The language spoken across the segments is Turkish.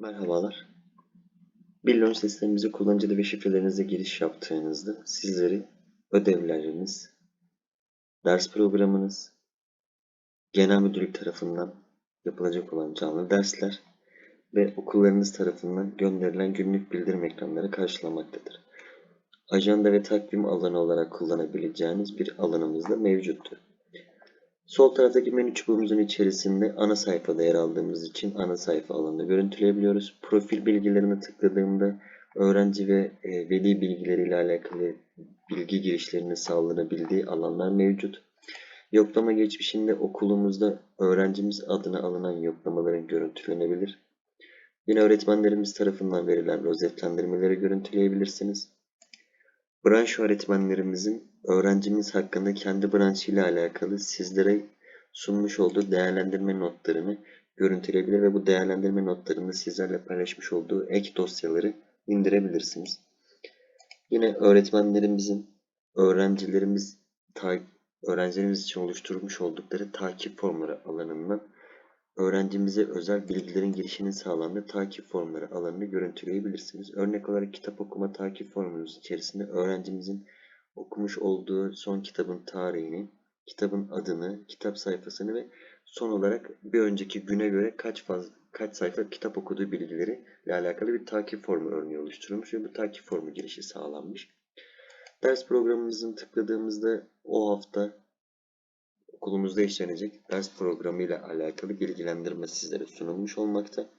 Merhabalar. Billon sistemimize kullanıcı ve şifrelerinize giriş yaptığınızda sizleri ödevleriniz, ders programınız, genel müdürlük tarafından yapılacak olan canlı dersler ve okullarınız tarafından gönderilen günlük bildirim ekranları karşılamaktadır. Ajanda ve takvim alanı olarak kullanabileceğiniz bir alanımız da mevcuttur. Sol taraftaki menü çubuğumuzun içerisinde ana sayfada yer aldığımız için ana sayfa alanını görüntüleyebiliyoruz. Profil bilgilerine tıkladığımda öğrenci ve e, veli bilgileriyle alakalı bilgi girişlerinin sağlanabildiği alanlar mevcut. Yoklama geçmişinde okulumuzda öğrencimiz adına alınan yoklamaların görüntülenebilir. Yine öğretmenlerimiz tarafından verilen rozetlendirmeleri görüntüleyebilirsiniz. Branş öğretmenlerimizin öğrencimiz hakkında kendi branşıyla alakalı sizlere sunmuş olduğu değerlendirme notlarını görüntüleyebilir ve bu değerlendirme notlarını sizlerle paylaşmış olduğu ek dosyaları indirebilirsiniz. Yine öğretmenlerimizin öğrencilerimiz öğrencilerimiz için oluşturmuş oldukları takip formları alanından öğrencimize özel bilgilerin girişinin sağlandığı takip formları alanını görüntüleyebilirsiniz. Örnek olarak kitap okuma takip formumuz içerisinde öğrencimizin okumuş olduğu son kitabın tarihini, kitabın adını, kitap sayfasını ve son olarak bir önceki güne göre kaç fazla kaç sayfa kitap okuduğu bilgileri ile alakalı bir takip formu örneği oluşturulmuş ve bu takip formu girişi sağlanmış. Ders programımızın tıkladığımızda o hafta okulumuzda işlenecek ders programı ile alakalı bilgilendirme sizlere sunulmuş olmakta.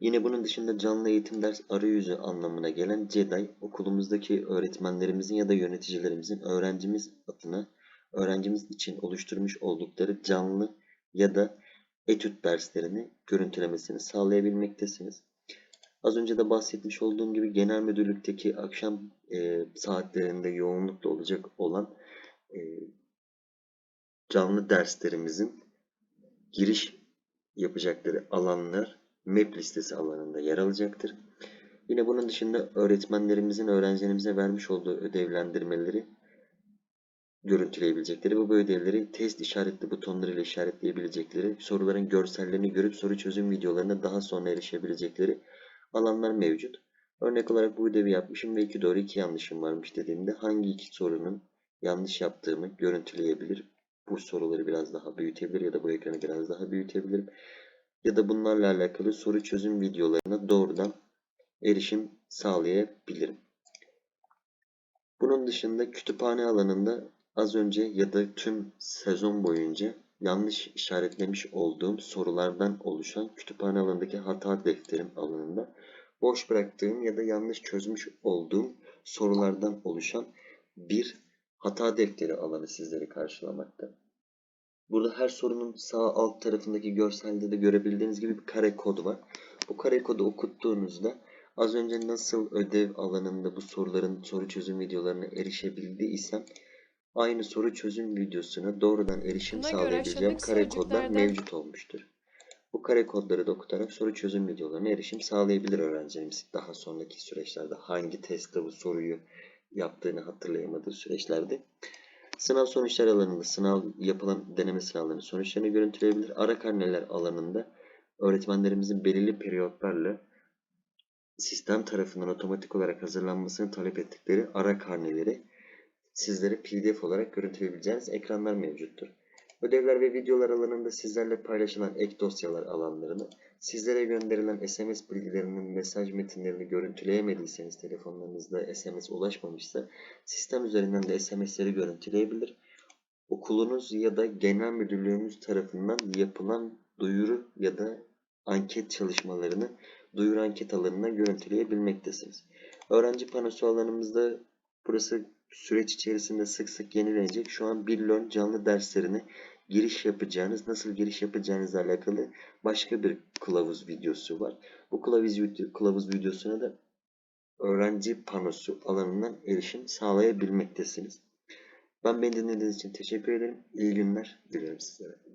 Yine bunun dışında canlı eğitim ders arayüzü anlamına gelen CEDAY okulumuzdaki öğretmenlerimizin ya da yöneticilerimizin öğrencimiz adına öğrencimiz için oluşturmuş oldukları canlı ya da etüt derslerini görüntülemesini sağlayabilmektesiniz. Az önce de bahsetmiş olduğum gibi genel müdürlükteki akşam e, saatlerinde yoğunlukla olacak olan e, canlı derslerimizin giriş yapacakları alanlar map listesi alanında yer alacaktır. Yine bunun dışında öğretmenlerimizin öğrencilerimize vermiş olduğu ödevlendirmeleri görüntüleyebilecekleri ve bu ödevleri test işaretli butonlarıyla işaretleyebilecekleri, soruların görsellerini görüp soru çözüm videolarına daha sonra erişebilecekleri alanlar mevcut. Örnek olarak bu ödevi yapmışım ve iki doğru iki yanlışım varmış dediğimde hangi iki sorunun yanlış yaptığımı görüntüleyebilir. Bu soruları biraz daha büyütebilir ya da bu ekranı biraz daha büyütebilirim. Ya da bunlarla alakalı soru çözüm videolarına doğrudan erişim sağlayabilirim. Bunun dışında kütüphane alanında az önce ya da tüm sezon boyunca yanlış işaretlemiş olduğum sorulardan oluşan kütüphane alanındaki hata defterim alanında boş bıraktığım ya da yanlış çözmüş olduğum sorulardan oluşan bir hata defteri alanı sizleri karşılamakta. Burada her sorunun sağ alt tarafındaki görselde de görebildiğiniz gibi bir kare kod var. Bu kare kodu okuttuğunuzda az önce nasıl ödev alanında bu soruların soru çözüm videolarına erişebildiysem aynı soru çözüm videosuna doğrudan erişim Buna sağlayabileceğim kare kodlar mevcut olmuştur. Bu kare kodları da okutarak soru çözüm videolarına erişim sağlayabilir öğrencilerimiz. Daha sonraki süreçlerde hangi testte bu soruyu yaptığını hatırlayamadığı süreçlerde. Sınav sonuçları alanında sınav yapılan deneme sınavlarının sonuçlarını görüntüleyebilir. Ara karneler alanında öğretmenlerimizin belirli periyotlarla sistem tarafından otomatik olarak hazırlanmasını talep ettikleri ara karneleri sizlere pdf olarak görüntüleyebileceğiniz ekranlar mevcuttur. Ödevler ve videolar alanında sizlerle paylaşılan ek dosyalar alanlarını, sizlere gönderilen SMS bilgilerinin mesaj metinlerini görüntüleyemediyseniz telefonlarınızda SMS ulaşmamışsa sistem üzerinden de SMS'leri görüntüleyebilir. Okulunuz ya da genel müdürlüğümüz tarafından yapılan duyuru ya da anket çalışmalarını duyuru anket alanına görüntüleyebilmektesiniz. Öğrenci panosu alanımızda burası süreç içerisinde sık sık yenilenecek. Şu an Billon canlı derslerine giriş yapacağınız, nasıl giriş yapacağınızla alakalı başka bir kılavuz videosu var. Bu kılavuz, kılavuz videosuna da öğrenci panosu alanından erişim sağlayabilmektesiniz. Ben beni dinlediğiniz için teşekkür ederim. İyi günler dilerim sizlere.